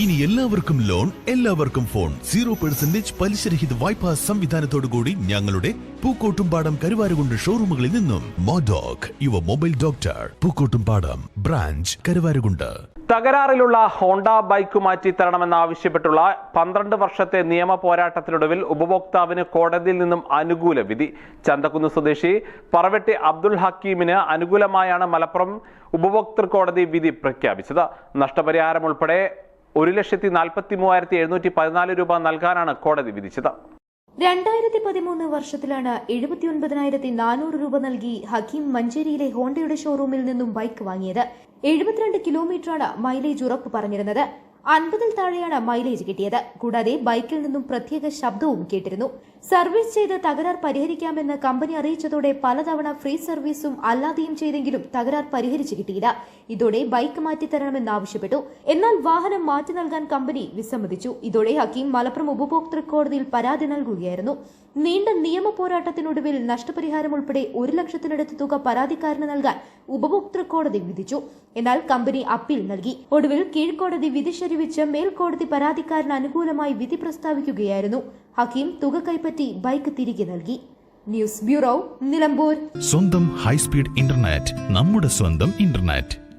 ഇനി എല്ലാവർക്കും ലോൺ എല്ലാവർക്കും ഫോൺ. സീറോ പെർസെന്റേജ് പലിശരഹിത വായ്പാ സംവിധാനത്തോടുകൂടി ഞങ്ങളുടെ പൂക്കോട്ടുംപാടം കരുവാരുകൊണ്ട് ഷോറൂമുകളിൽ നിന്നും. മോഡോക് യുവ mobile doctor Pookkottumpadam branch Karuvarakundu. തകരാറിലുള്ള Honda bike മാറ്റി തരണമെന്നാവശ്യപ്പെട്ടുള്ള പന്ത്രണ്ട് വർഷത്തെ നിയമ പോരാട്ടത്തിനൊടുവിൽ ഉപഭോക്താവിന് കോടതിയിൽ നിന്നും അനുകൂല വിധി. ചന്തക്കുന്ന് സ്വദേശി പറവെട്ടി അബ്ദുൽ ഹക്കീമിന് അനുകൂലമായാണ് മലപ്പുറം ഉപഭോക്തൃ കോടതി വിധി പ്രഖ്യാപിച്ചത്. നഷ്ടപരിഹാരം ഉൾപ്പെടെ ഒരു ലക്ഷത്തി നാൽപ്പത്തി മൂവായിരത്തി എഴുന്നൂറ്റി പതിനാല് രൂപ നൽകാനാണ് കോടതി വിധിച്ചത്. രണ്ടായിരത്തി പതിമൂന്ന് വർഷത്തിലാണ് എഴുപത്തിയൊൻപതിനായിരത്തി നാനൂറ് രൂപ നൽകി ഹക്കീം മഞ്ചേരിയിലെ ഹോണ്ടയുടെ ഷോറൂമിൽ നിന്നും ബൈക്ക് വാങ്ങിയത്. എഴുപത്തിരണ്ട് കിലോമീറ്ററാണ് മൈലേജ് ഉറപ്പ് പറഞ്ഞിരുന്നത്. അൻപതിൽ താഴെയാണ് മൈലേജ് കിട്ടിയത്. കൂടാതെ ബൈക്കിൽ നിന്നും പ്രത്യേക ശബ്ദവും കേട്ടിരുന്നു. സർവീസ് ചെയ്ത് തകരാർ പരിഹരിക്കാമെന്ന് കമ്പനി അറിയിച്ചതോടെ പലതവണ ഫ്രീ സർവീസും അല്ലാതെയും ചെയ്തെങ്കിലും തകരാർ പരിഹരിച്ചു കിട്ടിയില്ല. ഇതോടെ ബൈക്ക് മാറ്റിത്തരണമെന്ന് ആവശ്യപ്പെട്ടു. എന്നാൽ വാഹനം മാറ്റി നൽകാൻ കമ്പനി വിസമ്മതിച്ചു. ഇതോടെ ഹക്കീം മലപ്പുറം ഉപഭോക്തൃ കോടതിയിൽ പരാതി നൽകുകയായിരുന്നു. നീണ്ട നിയമ പോരാട്ടത്തിനൊടുവിൽ നഷ്ടപരിഹാരം ഉൾപ്പെടെ ഒരു ലക്ഷത്തിനടുത്ത് തുക പരാതിക്കാരന് നൽകാൻ ഉപഭോക്തൃ കോടതി വിധിച്ചു. എന്നാൽ കമ്പനി അപ്പീൽ നൽകി. ഒടുവിൽ കീഴ്ക്കോടതി വിധി ശരിവെച്ച് മേൽക്കോടതി പരാതിക്കാരന് അനുകൂലമായി വിധി പ്രസ്താവിക്കുകയായിരുന്നു. ഹക്കീം തുക കൈപ്പറ്റി ബൈക്ക് തിരികെ നൽകി. News bureau Nilambur. സ്വന്തം ഹൈസ്പീഡ് ഇന്റർനെറ്റ് നമ്മുടെ സ്വന്തം ഇന്റർനെറ്റ്.